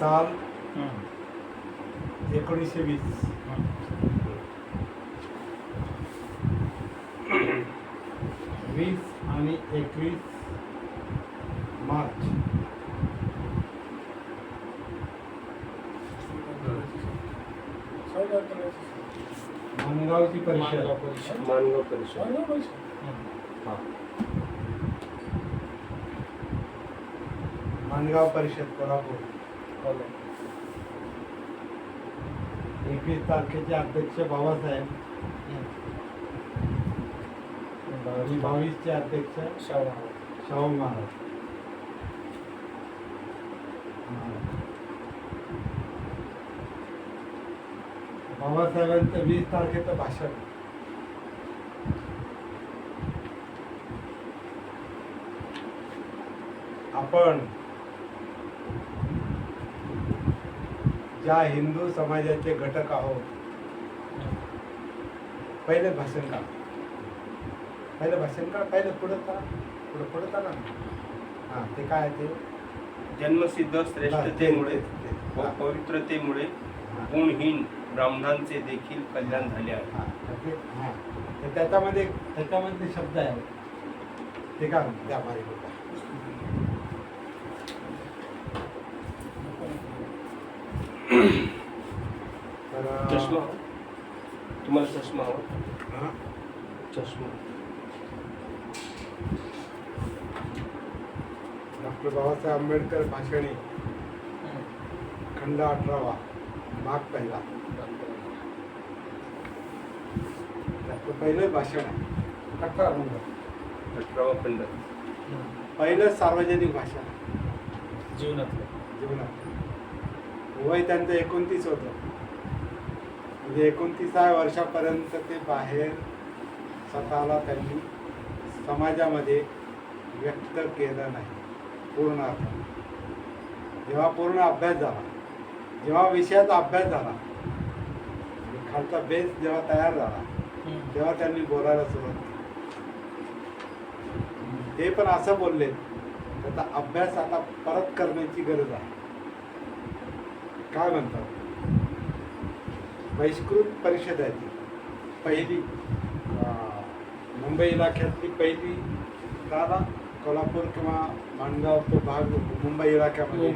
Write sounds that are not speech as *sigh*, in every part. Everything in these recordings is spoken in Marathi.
साल एकोणीसशे वीस. वीस आणि एकवीस मार्च. माणगावची परिषद. मानगाव परिषद. हा. माणगाव परिषद कोल्हापूर. एकवीस तारखेचे अध्यक्ष बाबासाहेब. आणि बावीसचे अध्यक्ष शाहू महाराज. बाबासाहेबांचं वीस तारखेचं भाषण. आपण ज्या हिंदू समाजाचे घटक आहोत पहिले भाषण का पहिलं भाषण का पहिलं पुढं का पुढं पुढं का ना हां ते काय ते? जन्मसिद्ध श्रेष्ठतेमुळे व पवित्रतेमुळे. गुणहीन ब्राह्मणांचे देखील कल्याण झाले आहे. हां, हां. त्याच्यामध्ये त्याच्यामध्ये शब्द आहे. ते काय म्हणते त्या मारी तर चष्मा? तुम्हाला चष्मा हवा? चष्मा. डॉक्टर बाबासाहेब आंबेडकर भाषणे. खंड अठरावा. भाग पहिला. त्याचं पहिलं भाषण आहे. अठरा नंबर. अठरावा खंड. पहिलं सार्वजनिक भाषण आहे. जीवनातलं. जीवनात वय त्यांचं एकोणतीस होतं. म्हणजे एकोणतीसाव्या वर्षापर्यंत ते बाहेर स्वतःला त्यांनी समाजामध्ये व्यक्त केलं नाही पूर्ण अर्थाने जेव्हा पूर्ण अभ्यास झाला जेव्हा विषयाचा अभ्यास झाला खालचा बेस जेव्हा तयार झाला तेव्हा त्यांनी बोलायला सुरुवात केली. ते पण असं बोलले त्याचा अभ्यास आता परत करण्याची गरज आहे. काय म्हणतात? बहिष्कृत परिषद आहे ती पहिली मुंबई इलाख्यातली पहिली दादा कोल्हापूर किंवा माणगाव तो भाग मुंबई इलाख्यामध्ये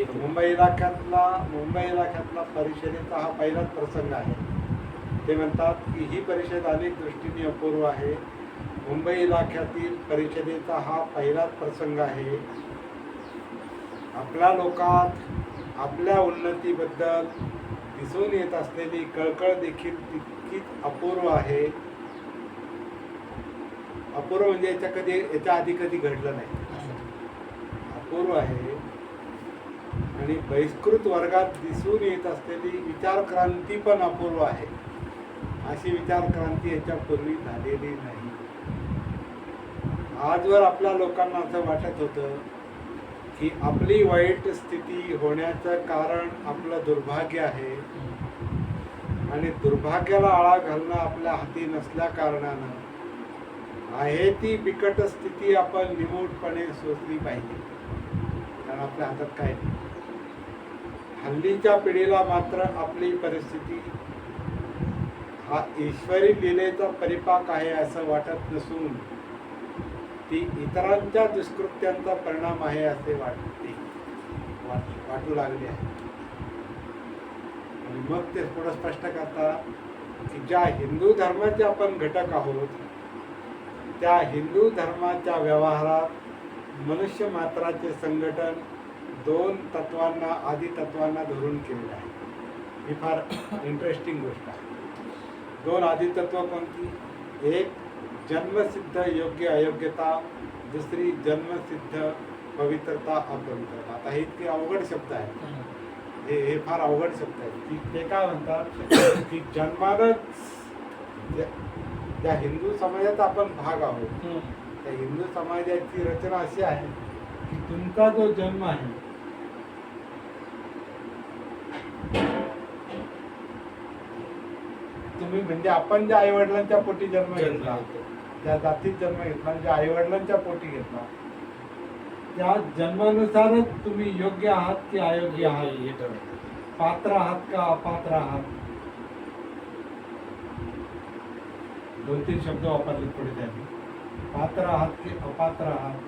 एक मुंबई इलाख्यातला मुंबई इलाख्यातला परिषदेचा हा पहिलाच प्रसंग आहे. ते म्हणतात की ही परिषद अनेक दृष्टीने अपूर्व आहे. मुंबई इलाख्यातील परिषदेचा हा पहिलाच प्रसंग आहे. आपल्या लोकात आपल्या उन्नतीबद्दल दिसून येत असलेली कळकळ देखील तितकीच अपूर्व आहे. अपूर्व म्हणजे याच्या कधी याच्या आधी कधी घडलं नाही. अपूर्व आहे. आणि बहिष्कृत वर्गात दिसून येत असलेली विचारक्रांती पण अपूर्व आहे. अशी विचारक्रांती याच्यापूर्वी झालेली नाही. आजवर आपल्या लोकांना असं वाटत होतं की आपली वाईट स्थिती होण्याचं कारण आपलं दुर्भाग्य आहे. आणि दुर्भाग्याला आळा घालणं आपल्या हाती नसल्या कारणानं आहे ती बिकट स्थिती आपण निमूटपणे सोचली पाहिजे. कारण आपल्या हातात काय नाही. हल्लीच्या पिढीला मात्र आपली परिस्थिती हा ईश्वरी लिलेचा परिपाक आहे असं वाटत नसून ती इतरांच्या दुष्कृत्यांचा परिणाम आहे असे वाटते. वाट- वाटू लागले आहे. आणि मग ते थोडं स्पष्ट करता की ज्या हिंदू धर्माचे आपण घटक आहोत त्या हिंदू धर्माच्या व्यवहारात मनुष्य मात्राचे संघटन दोन तत्वांना आदी तत्वांना धरून केलेलं आहे. ही फार इंटरेस्टिंग गोष्ट आहे. दोन आदी तत्व कोणती? एक जन्मसिद्ध योग्य अयोग्यता दुसरी जन्मसिद्ध पवित्रता अपवित्रता. आता हे इतके अवघड शब्द आहे हे हे फार अवघड शब्द आहे की ते काय म्हणतात? की जन्मानच ज्या हिंदू समाजाचा आपण भाग आहोत त्या हिंदू समाजाची रचना अशी आहे की तुमचा जो जन्म आहे तुम्ही म्हणजे आपण ज्या आई वडिलांच्या पोटी जन्म घेतला ज्या जातीत जन्म घेतला ज्या आई वडिलांच्या पोटी घेतला. त्या जन्मानुसारच तुम्ही योग्य आहात की अयोग्य आहात हे ठरवलं. पात्र आहात का अपात्र आहात? दोन तीन शब्द वापरले पुढे त्यांनी पात्र आहात की अपात्र आहात?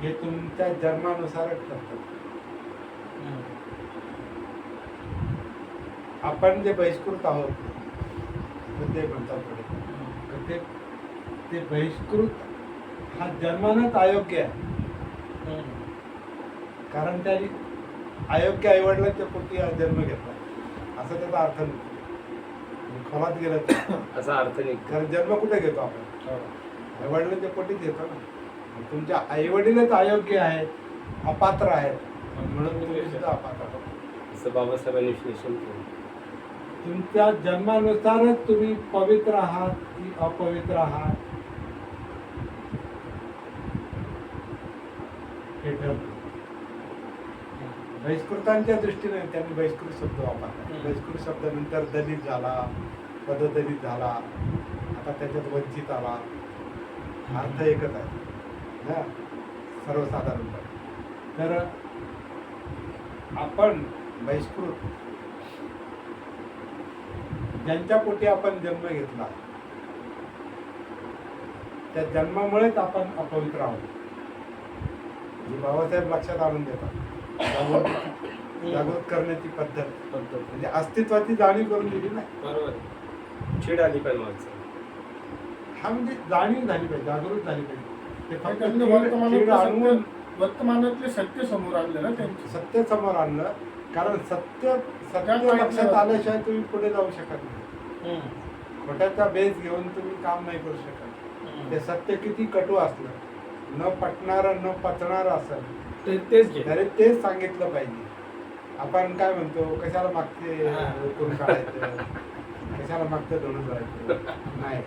हे तुमच्या जन्मानुसारच ठरतं. हम्म. आपण जे बहिष्कृत आहोत ते म्हणतात पुढे. ते ते बहिष्कृत हा जन्मानच अयोग्य आहे. कारण त्यांनी अयोग्य आईवडिलांच्या पोटी हा जन्म घेतला. असं त्याचा अर्थ नाही. खोलात गेलं तर. *coughs* असा अर्थ निघतो कारण जन्म कुठे घेतो आपण? हो. आईवडिलांच्या पोटीच घेतो ना. तुमच्या आईवडीलच अयोग्य आहेत अपात्र आहेत म्हणून तुम्ही सुद्धा अपात्र. असं बाबासाहेबांनी विश्लेषण केलं. तुमच्या जन्मानुसारच तुम्ही पवित्र आहात की अपवित्र आहात हे ठरतं बहिष्कृतांच्या दृष्टीने त्यांनी बहिष्कृत शब्द वापरला. बहिष्कृत शब्दानंतर दलित झाला पददलित झाला आता त्याच्यात वंचित आला. अर्थ एकच आहे. ना सर्वसाधारणपणे. तर आपण बहिष्कृत ज्यांच्या पोटी आपण जन्म घेतला त्या जन्मामुळेच आपण अपवित्र आहोत. हे बाबासाहेब लक्षात आणून देतात. जागृत जागृत करण्याची पद्धत. पद्धत. म्हणजे अस्तित्वाची जाणीव करून दिली ना. बरोबर. चीड आली पाहिजे माणसं. हा म्हणजे जाणीव झाली पाहिजे जागृत झाली पाहिजे. ते फक्त वर्तमानातलं आणून सत्य वर्तमानातले सत्य समोर आणले ना त्यांचे. सत्य समोर आणलं. कारण सत्य सत्य त्यात लक्षात आल्याशिवाय तुम्ही पुढे जाऊ शकत नाही. हम्म. खोट्याचा बेस घेऊन तुम्ही काम नाही करू शकत. ते सत्य किती कटू असलं न पटणारं न पचणारं असेल ते- तेच घे. तरी तेच सांगितलं पाहिजे. आपण काय म्हणतो? कशाला मागते. करून काढायचं? कशाला मागते धुणं जायचं नाही.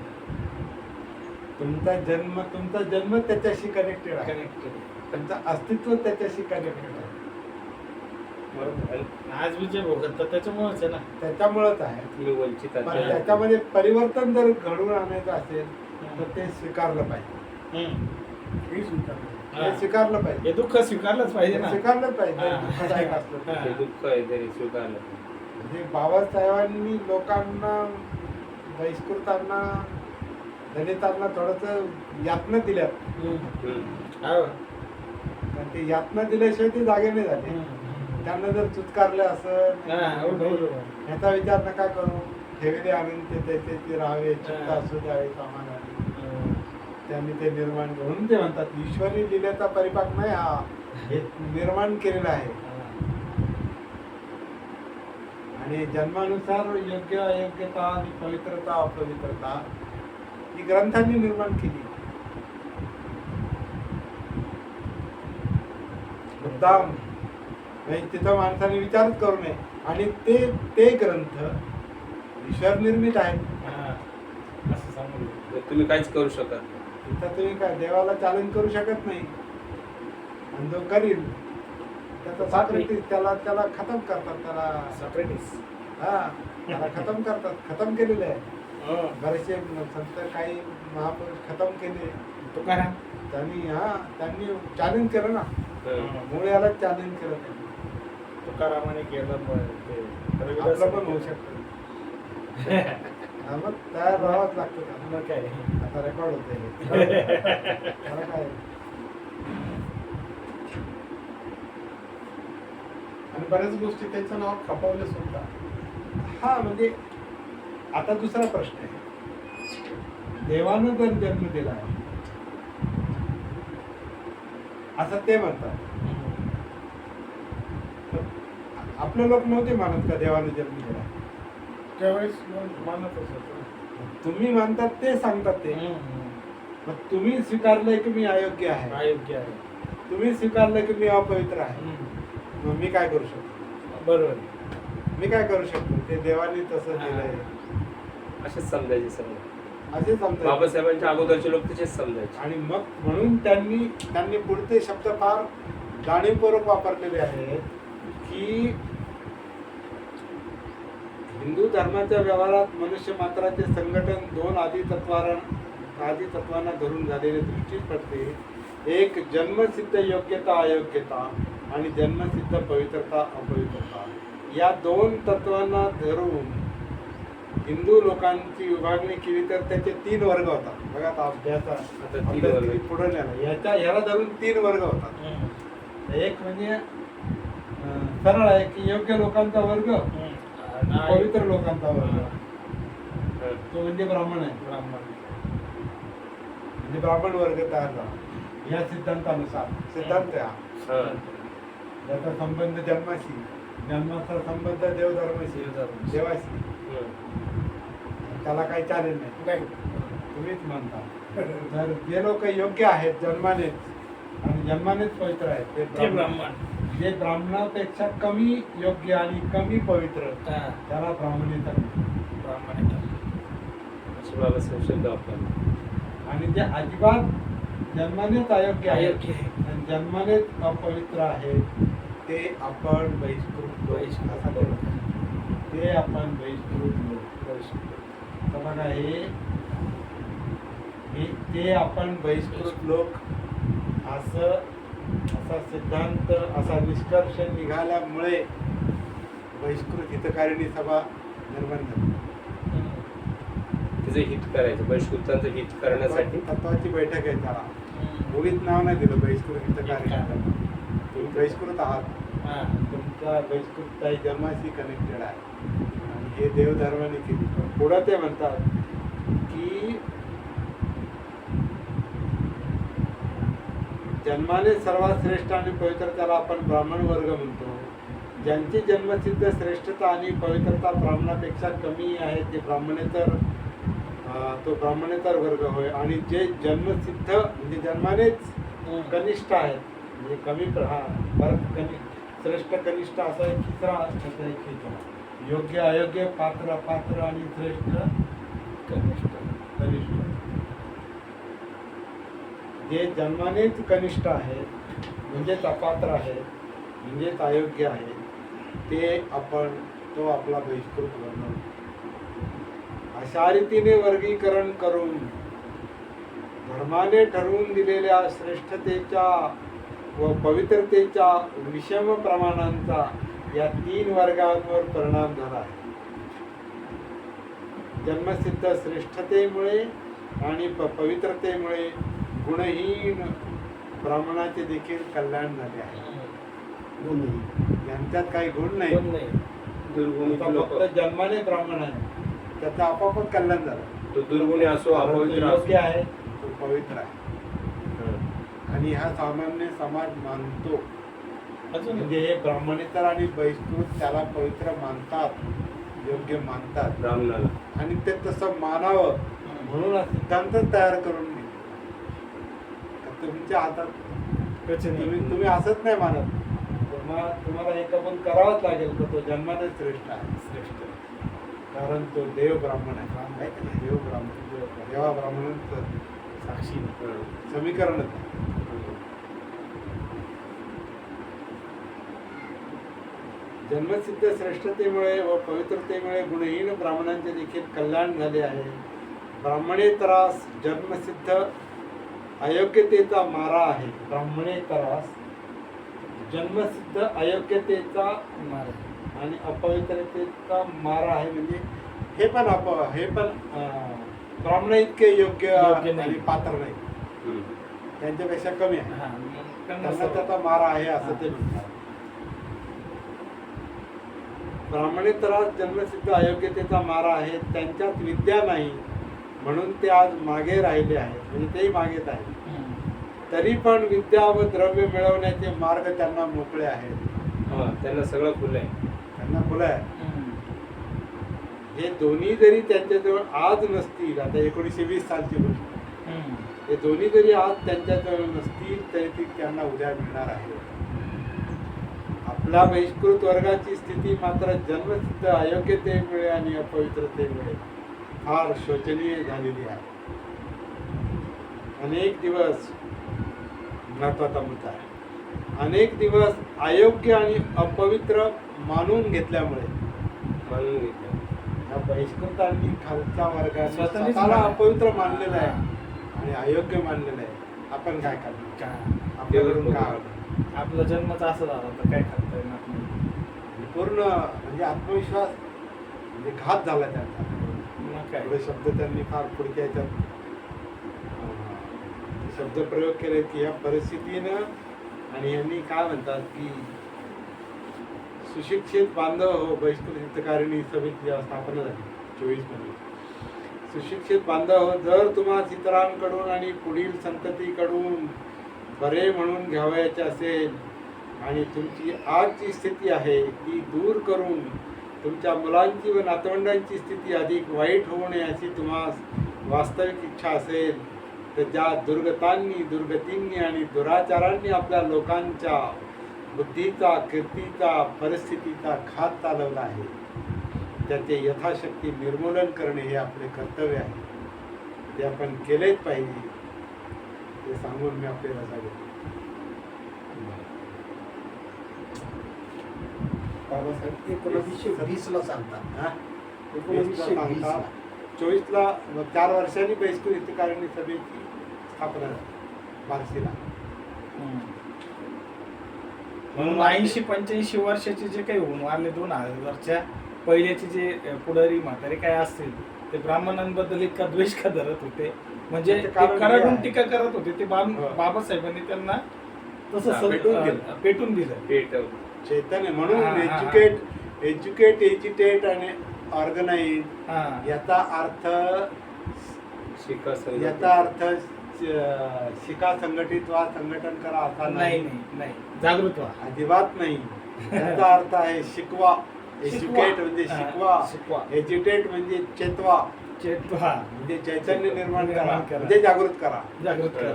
तुमचा जन्म तुमचा जन्म त्याच्याशी कनेक्टेड आहे. कनेक्टेड तुमचं अस्तित्व त्याच्याशी कनेक्टेड आहे. आज मी जे भोगत तर त्याच्यामुळेच आहे ना. त्याच्यामुळेच आहे. तुम्ही वंचित पण. त्याच्यामध्ये परिवर्तन जर घडवून आणायचं असेल तर ते स्वीकारलं पाहिजे. हम्म. हे स्वीकारलं हा. पाहिजे हे दुःख स्वीकारलंच पाहिजे ना स्वीकारलं पाहिजे हा. दुःखदायक असलं तरी. हा. हे दुःख आहे जरी स्वीकारलं म्हणजे बाबासाहेबांनी लोकांना बहिष्कृतांना दलितांना थोडस यातना दिल्या हम्म. हम्म. हो. ते यातना दिल्याशिवाय ते जागे नाही झाले हम्म. त्यांना जर चुतकारलं असं हा, हो. ह्याचा विचार नका करू ठेवले आणून ते त्याचे ते राहावे चित्त हा. असू द्यावे हम्म. त्यांनी ते निर्माण म्हणून ते म्हणतात ईश्वरी लिलेचा परिपाक नाही हा हे निर्माण केलेला आहे. आणि जन्मानुसार योग्य अयोग्यता आणि पवित्रता अपवित्रता ही ग्रंथांनी निर्माण केली. मुद्दाम म्हणजे तिथं माणसाने विचारच करू नये. आणि ते ते ग्रंथ ईश्वर निर्मित आहेत. असं सांगू तुम्ही काहीच करू शकत नाही. तिथं तुम्ही काय देवाला चॅलेंज करू शकत नाही. आणि जो करील त्याचा साक्रेटिस त्याला त्याला खतम करतात त्याला सॉक्रेटिस. हा त्याला खतम करतात खतम केलेले आहे. हो. बरेचसे संत काही महापुरुष खतम केले. तुकाराम? त्यांनी हा त्यांनी चॅलेंज केलं ना. हम्म. मूळ याला चॅलेंज केलं त्यांनी. तुकारामाने केलं पण ते रविदास पण होऊ शकतं. *laughs* हा, मग तयार राहावंच लागतं त्याला. मग काय? आता रेकॉर्ड होते *laughs* काय? आणि बऱ्याच गोष्टी त्यांचं नाव खपवले सुद्धा. हा म्हणजे आता दुसरा प्रश्न आहे. देवानं जर जन्म दिला आहे. असं ते म्हणतात. आपले लोक नव्हते मानत का देवानं जन्म दिला? त्यावेळेस मग मानतच होतो तुम्ही मानतात ते सांगतात ते. मग तुम्ही स्वीकारलंय की मी अयोग्य आहे? अयोग्य आहे. तुम्ही स्वीकारलं की मी अपवित्र आहे. मग मी काय करू शकतो? बरोबर. मी काय करू शकतो? ते देवाने तसं दिलंय. असेच समजायचे समजा. असे समजा बाबासाहेबांच्या अगोदरचे लोक तसेच समजायचे. आणि मग म्हणून त्यांनी त्यांनी पुढचे शब्द फार जाणीवपूर्वक वापरलेले आहेत की हिंदू धर्माच्या व्यवहारात मनुष्य मात्राचे संघटन दोन आदी तत्वांना धरून झालेले दृष्टी पडते एक जन्मसिद्ध योग्यता अयोग्यता आणि जन्मसिद्ध पवित्रता अपवित्रता. या दोन तत्वांना धरून हिंदू लोकांची विभागणी केली तर त्याचे तीन वर्ग होतात. बघा आता अभ्यासा पुढे याच्या ह्याला धरून तीन वर्ग होतात. एक म्हणजे सरळ आहे की योग्य लोकांचा वर्ग. पवित्र लोकांचा वर्ग. हं. तो म्हणजे ब्राह्मण आहे. ब्राह्मण. म्हणजे ब्राह्मण वर्ग तयार झाला. या सिद्धांतानुसार. सिद्धांत हा. हं. त्याचा संबंध जन्माशी. जन्माचा संबंध देवधर्माशी. देवाशी. हं. त्याला काही चालेल नाही. तुम्हीच म्हणता. तर जे लोक योग्य आहेत जन्मानेच आणि जन्मानेच पवित्र आहेत ते ब्राह्मण. जे ब्राह्मणापेक्षा कमी योग्य आणि कमी पवित्र हा, त्याला ब्राह्मणीचा ब्राह्मण येतात. असे बाबा संशोधन आपल्याला आणि जे अजिबात जन्मानेच अयोग्य आहे. आणि जन्मानेच अपवित्र आहे ते आपण बहिष्कृत बहिष्कृत. ते आपण बहिष्कृत लोक तर बघा हे हे- ते आपण बहिष्कृत लोक असं असा सिद्धांत असा निष्कर्ष निघाल्यामुळे बहिष्कृत हितकारिणी सभा निर्माण झाली. त्याचं हित करायचं बहिष्कृतांचं हित करण्यासाठी? तत्वाची बैठक आहे त्याला. मुळीच नाव नाही दिलं बहिष्कृत हितकारिणी. तुम्ही बहिष्कृत आहात. हा. तुमचा बहिष्कृतताई जन्माशी कनेक्टेड आहे. आणि हे देवधर्माने केली. पुढं ते म्हणतात की जन्माने सर्वात श्रेष्ठ आणि पवित्र त्याला आपण ब्राह्मण वर्ग म्हणतो ज्यांची जन्मसिद्ध श्रेष्ठता आणि पवित्रता ब्राह्मणापेक्षा कमी आहे ते ब्राह्मणेतर तो ब्राह्मणेतर वर्ग होय आणि जे जन्मसिद्ध म्हणजे जन्मानेच. कनिष्ठ आहेत म्हणजे कमी प्र- हा परत कनि श्रेष्ठ कनिष्ठ असा एक तिसरा त्याचा एक केला. योग्य अयोग्य पात्र पात्र आणि श्रेष्ठ कनिष्ठ. कनिष्ठ जे जन्मानेच कनिष्ठ आहेत म्हणजेच अपात्र आहे म्हणजेच अयोग्य आहे ते आपण तो आपला बहिष्कृत बनवतो. अशा रीतीने वर्गीकरण करून धर्माने ठरवून दिलेल्या श्रेष्ठतेच्या व पवित्रतेच्या विषम प्रमाणांचा या तीन वर्गांवर परिणाम झाला आहे. जन्मसिद्ध श्रेष्ठतेमुळे आणि प पवित्रतेमुळे गुणहीन ब्राह्मणाचे देखील कल्याण झाले आहे. यांच्यात काही गुण नाही. फक्त जन्माने ब्राह्मण आहे. त्याचं आपोआपच कल्याण झालं. तो दुर्गुणी असो अपवित्र योग्य आहे. तो पवित्र आहे. हं. आणि हा सामान्य समाज मानतो. अजून म्हणजे हे ब्राह्मणेतर आणि बहिष्कृत त्याला पवित्र मानतात योग्य मानतात. ब्राह्मणाला. आणि ते तसं मानावं म्हणून सिद्धांतच तयार करून तुमच्या हातात. तुम्ही तुम्ही असंच नाही मानत तुम्हाला तुम्हाला हे कबूल करावंच लागेल तर तो जन्माने श्रेष्ठ आहे श्रेष्ठ कारण तो देव ब्राह्मण आहे आहे का नाही? देव ब्राह्मण देवा ब्राह्मणांचं साक्षी. समीकरणच आहे. हं. जन्मसिद्ध श्रेष्ठतेमुळे व पवित्रतेमुळे गुणहीन ब्राह्मणांचे देखील कल्याण झाले आहे ब्राह्मणे त्रास जन्मसिद्ध अयोग्यतेचा मारा आहे. ब्राह्मणे त्रास जन्मसिद्ध अयोग्यतेचा महाराज आणि अपवित्रतेचा मारा आहे म्हणजे हे पण अप हे पण ब्राह्मण इतके योग्य. आणि पात्र नाही. त्यांच्यापेक्षा कमी आहे. हा, त्यांना त्याचा मारा आहे असं ते म्हणतात. ब्राह्मणेतरास जन्मसिद्ध अयोग्यतेचा मारा आहे. त्यांच्यात विद्या नाही. म्हणून ते आज मागे राहिले आहेत. म्हणजे तेही मागेच आहेत. तरी पण विद्या व द्रव्य मिळवण्याचे मार्ग त्यांना मोकळे आहेत. हा, त्यांना सगळं खुलं आहे. त्यांना खुलं आहे. हम्म. हे दोन्ही जरी त्यांच्याजवळ आज नसतील आता एकोणीसशे वीस सालची गोष्ट. हे दोन्ही जरी आज त्यांच्याजवळ नसतील तरी ती त्यांना उद्या मिळणार आहे आपल्या बहिष्कृत वर्गाची स्थिती मात्र जन्मसिद्ध अयोग्यतेमुळे आणि अपवित्रतेमुळे फार शोचनीय झालेली आहे. अनेक दिवस महत्त्वाचा मुद्दा आहे. अनेक दिवस अयोग्य आणि अपवित्र मानून घेतल्यामुळे मानून बहिष्कृतांनी खालच्या स्वतःनेच स्वतःला. अपवित्र मानलेलं आहे आणि अयोग्य मानलेलं आहे. आपण काय करणार? काय आपल्याकडून काय. होणार? आपला जन्मच असा झाला तर काय करता येणार नाही. पूर्ण म्हणजे आत्मविश्वास म्हणजे घात झाला त्यांचा. काय? शब्द त्यांनी फार पुढच्या शब्दप्रयोग केले की या परिस्थितीनं आणि यांनी काय म्हणतात की सुशिक्षित बांधव हो बहिष्कृत हितकारिणी सभेची स्थापना झाली चोवीसमध्ये. सुशिक्षित बांधव हो जर तुम्हाला इतरांकडून आणि पुढील संततीकडून बरे म्हणून घ्यावयाचे असेल आणि तुमची आजची स्थिती आहे ती दूर करून तुमच्या मुलांची व नातवंडांची स्थिती अधिक वाईट होऊ नये अशी तुम्हाला वास्तविक इच्छा असेल तर ज्या दुर्गतांनी दुर्गतींनी आणि दुराचारांनी आपल्या लोकांच्या बुद्धीचा कीर्तीचा परिस्थितीचा घात चालवला आहे त्याचे यथाशक्ती निर्मूलन करणे हे आपले कर्तव्य आहे. ते आपण केलेच पाहिजे ते सांगून मी आपले रजा घेतो बाबासाहेब एकोणवीसशे वीस ला सांगतात. ला चोवीसला चार वर्षांनी बैस्कूल हितकारिणी सभेची. स्थापना झाली बार्शीला म्हणून ऐंशी पंच्याऐंशी वर्षाचे जे काही होऊन वारले दोन हजारच्या पहिल्याचे जे पुढारी म्हातारे काय असतील ते ब्राह्मणांबद्दल इतका द्वेष का धरत होते म्हणजे कराडून. टीका करत होते ते बाब- हो. बाबासाहेबांनी त्यांना तसं. पेटून दिलं पेट चैतन्य म्हणून. एज्युकेट एज्युकेट एज्युटेट आणि ऑर्गनाईज हा याचा अर्थ याचा अर्थ शिका संघटित व्हा संघटन करा असा नाही. जागृत व्हा. अजिबात नाही. याचा अर्थ आहे शिकवा. एज्युकेट म्हणजे शिकवा. शिकवा. एज्युटेट म्हणजे चेतवा. चेतवा. म्हणजे चैतन्य निर्माण करा. म्हणजे जागृत करा. जागृत करा.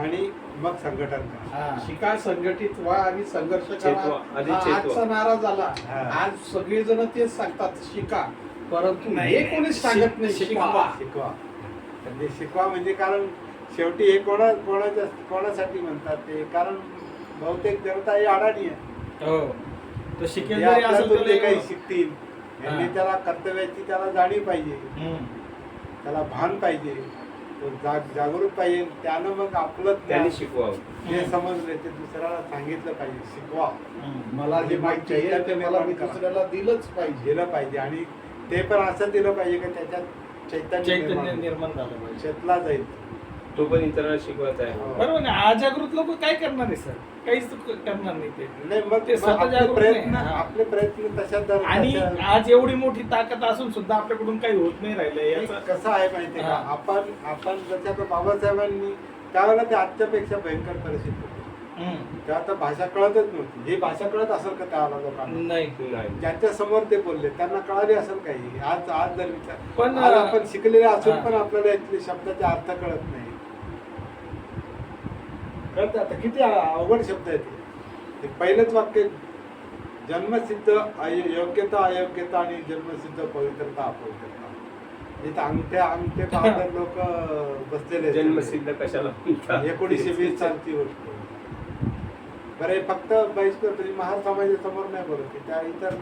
आणि मग संघटन करा. शिका संघटित व्हा आणि संघर्ष चेतवा, करा आधी चेतवा. आजचा नारा झाला. आज सगळेजण तेच सांगतात शिका. परंतु नाही. हे कोणीच सांगत नाही. शिकवा. शिकवा. म्हणजे शिकवा म्हणजे कारण शेवटी हे कोणा कोणाच्या कोणासाठी म्हणतात ते? कारण बहुतेक जनता ही अडाणी आहे. हो. तो शिकेल जे जरी असेल आपल्यातून तरी जे काही शिकतील यांनी हा. त्याला कर्तव्याची त्याला जाणीव पाहिजे. त्याला भान पाहिजे. तो जाग जागरूक पाहिजे. त्यानं मग आपलं त्यांनी शिकवावं. जे समजले ते दुसऱ्याला सांगितलं पाहिजे. शिकवा. मला जे माहिती आहे ते मला मी. दुसऱ्याला दिलंच पाहिजे. दिलं पाहिजे. आणि ते पण असं दिलं पाहिजे की त्याच्यात चैतन्य निर्माण झालं. पाहिजे. शेतला जाईल. तो पण इतरांना शिकवायचा आहे. हो. बरोबर ना अजागृत लोक काय करणार आहे सर? काहीच तो करणार नाही ते. नाही मग ते स्वतः प्रयत्न. आपले प्रयत्न तशात आणि आज एवढी मोठी ताकद असून सुद्धा आपल्याकडून काही होत नाही राहिलंय नाही, याचा कसं आहे माहितीये का. आपण आपण जसं आता बाबासाहेबांनी त्यावेळेला ते आजच्यापेक्षा भयंकर परिस्थिती होती. हम्म. तेव्हा तर भाषा कळतच नव्हती ही भाषा कळत असेल का त्यावेळेला लोकांना नाही नाही ज्यांच्या समोर ते बोलले त्यांना कळाले असेल काही आज आज जर विचार पण, आज आपण शिकलेले असून. पण आपल्याला यातले शब्दाचे अर्थ कळत नाही कळत आता किती अवघड शब्द आहे ते. ते पहिलंच वाक्य जन्मसिद्ध योग्यता अयोग्यता आणि जन्मसिद्ध पवित्रता अपवित्रता इथं अंगठे अंगठे पाहतात *laughs* लोक बसलेले आहेत. जन्मसिद्ध कशाला म्हणतात? एकोणीसशे वीस सालची गोष्ट बरं फक्त बहिष्कार म्हणजे महार समाजासमोर नाही बोलत आहे. त्या इतर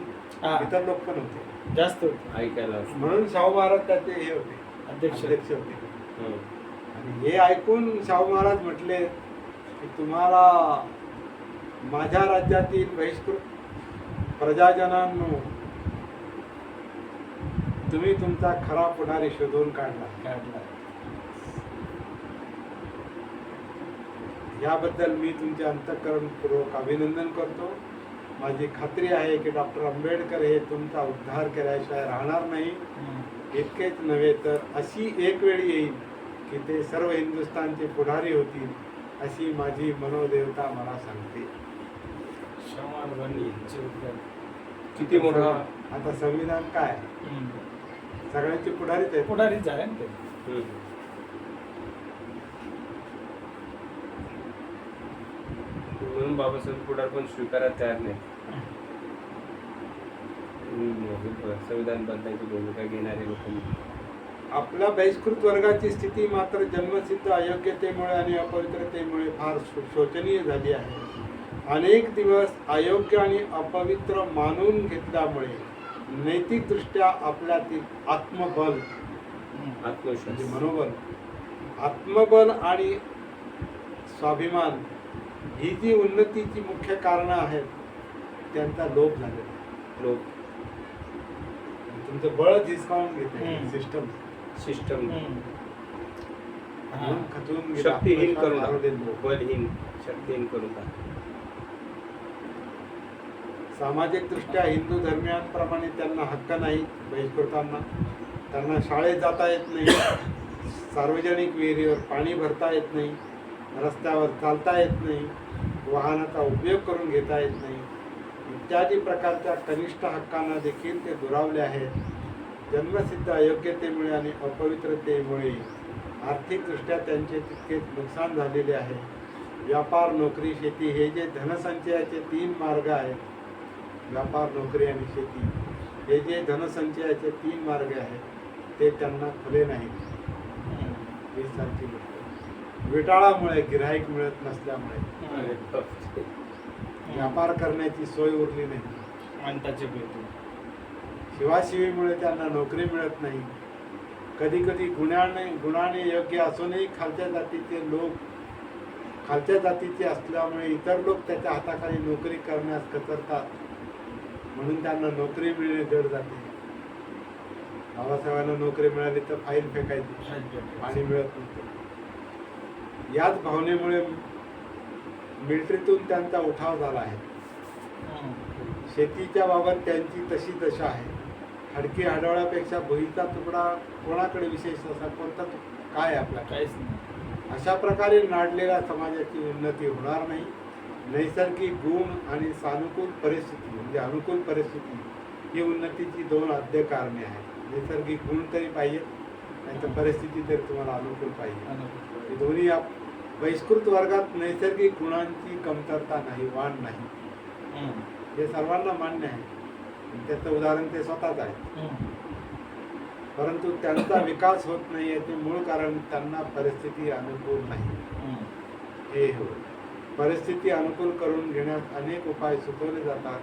हा. इतर लोक पण होते जास्त होतं. ऐकायला म्हणून शाहू महाराज त्याचे हे होते अध्यक्ष अध्यक्ष होते हं. आणि हे ऐकून शाहू महाराज म्हटले की तुम्हाला माझ्या राज्यातील बहिष्कृत प्रजाजनांनो तुम्ही तुमचा खरा पुढारी शोधून काढला काढला. याबद्दल मी तुमचे अंतःकरणपूर्वक अभिनंदन करतो. माझी खात्री आहे की डॉक्टर आंबेडकर हे तुमचा उद्धार केल्याशिवाय राहणार नाही. इतकेच नव्हे तर अशी एक वेळ येईल की ते सर्व हिंदुस्थानचे पुढारी होतील अशी माझी मनोदेवता मला सांगते. किती मोठा? आता संविधान काय. सगळ्यांचे पुढारीच आहेत. पुढारीच आहे बाबासाहेब पुढार पण स्वीकारायला तयार नाही. हं, संविधान बदलायची भूमिका घेणारे लोक. आपल्या बहिष्कृत वर्गाची स्थिती मात्र जन्मसिद्ध अयोग्यतेमुळे आणि अपवित्रतेमुळे फार शोचनीय झाली आहे. अनेक दिवस अयोग्य आणि अपवित्र मानून घेतल्यामुळे नैतिकदृष्ट्या आपल्यातील आत्मबल हम्म. म्हणजे आत्मविश्वास मनोबल आत्मबल आणि स्वाभिमान ही जी उन्नतीची मुख्य कारणं आहेत त्यांचा लोप झालेला. लोक तुमचं बळ हिसकावून घेते हम्म. System system. म्हणून. शक्तिहीन करून. बलहीन शक्तिहीन करून टाक सामाजिक दृष्ट्या हिंदू धर्मियांप्रमाणे त्यांना हक्क नाही बहिष्कृतांना त्यांना शाळेत जाता येत नाही सार्वजनिक विहिरीवर पाणी भरता येत नाही रस्त्यावर चालता येत नाही वाहनाचा उपयोग करून घेता येत नाही. इत्यादी प्रकारच्या कनिष्ठ हक्कांना देखील ते दुरावले आहेत. जन्मसिद्ध अयोग्यतेमुळे आणि अपवित्रतेमुळे आर्थिकदृष्ट्या त्यांचे तितकेच नुकसान झालेले आहे. व्यापार नोकरी शेती हे जे धनसंचयाचे तीन मार्ग आहेत. व्यापार नोकरी आणि शेती हे जे धनसंचयाचे तीन मार्ग आहेत ते त्यांना खुले नाहीत हम्म. वीस सालची गोष्ट विटाळामुळे गिराईक मिळत नसल्यामुळे. व्यापार करण्याची सोय उरली नाही. शिवाशिवीमुळे त्यांना नोकरी मिळत नाही. कधी कधी गुणाने गुणाने योग्य असूनही खालच्या जातीचे लोक खालच्या जातीचे असल्यामुळे इतर लोक त्याच्या हाताखाली नोकरी करण्यास कचरतात म्हणून त्यांना नोकरी मिळणे जड जाते. बाबासाहेबांना नोकरी मिळाली तर फाईल फेकायची. पाणी मिळत नव्हतं. याच भावनेमुळे मिलिटरीतून त्यांचा उठाव झाला आहे. शेतीच्या बाबत त्यांची तशी दशा आहे. हडकी हाडवळापेक्षा भुईचा तुकडा कोणाकडे विशेष असा कोणता तु- काय आपल्याकडे? काहीच नाही. अशा प्रकारे नाडलेल्या समाजाची उन्नती होणार नाही. नैसर्गिक गुण आणि सानुकूल परिस्थिती म्हणजे अनुकूल परिस्थिती ही उन्नतीची दोन आद्य कारणे आहेत. नैसर्गिक गुण तरी पाहिजेत नाही तर परिस्थिती तरी तुम्हाला अनुकूल पाहिजे. दोन्ही आप बहिष्कृत वर्गात नैसर्गिक गुणांची कमतरता नाही वाण नाही. हे सर्वांना मान्य आहे त्याचं उदाहरण ते स्वतःच आहे. परंतु त्यांचा विकास होत नाही याचे मूळ कारण त्यांना परिस्थिती अनुकूल नाही. हे होय परिस्थिती अनुकूल करून घेण्यास अनेक उपाय सुचवले जातात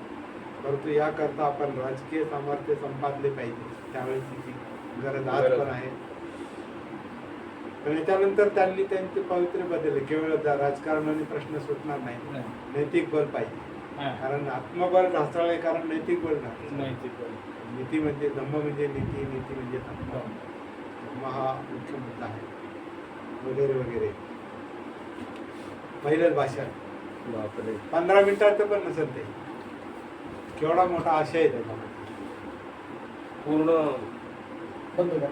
परंतु याकरता आपण राजकीय सामर्थ्य संपादले पाहिजे त्यावेळेस तिची गरज आज. पण आहे पण याच्यानंतर त्यांनी त्यांचे पवित्र बदलले. केवळ राजकारणाने प्रश्न सुटणार नाही. नाही. नैतिक बल पाहिजे. कारण आत्मबल ढासळले कारण नैतिक बल नाही. माहिती पण. नीती म्हणजे धम्म म्हणजे नीती नीती म्हणजे धम्म. हो. धम्म हा मुख्य मुद्दा आहे. वगैरे वगैरे. पहिलंच भाषण. बापरे. पंधरा मिनिटाचं पण नसेल ते. केवढा मोठा आशय आहे त्याच्यामध्ये. पूर्ण बंद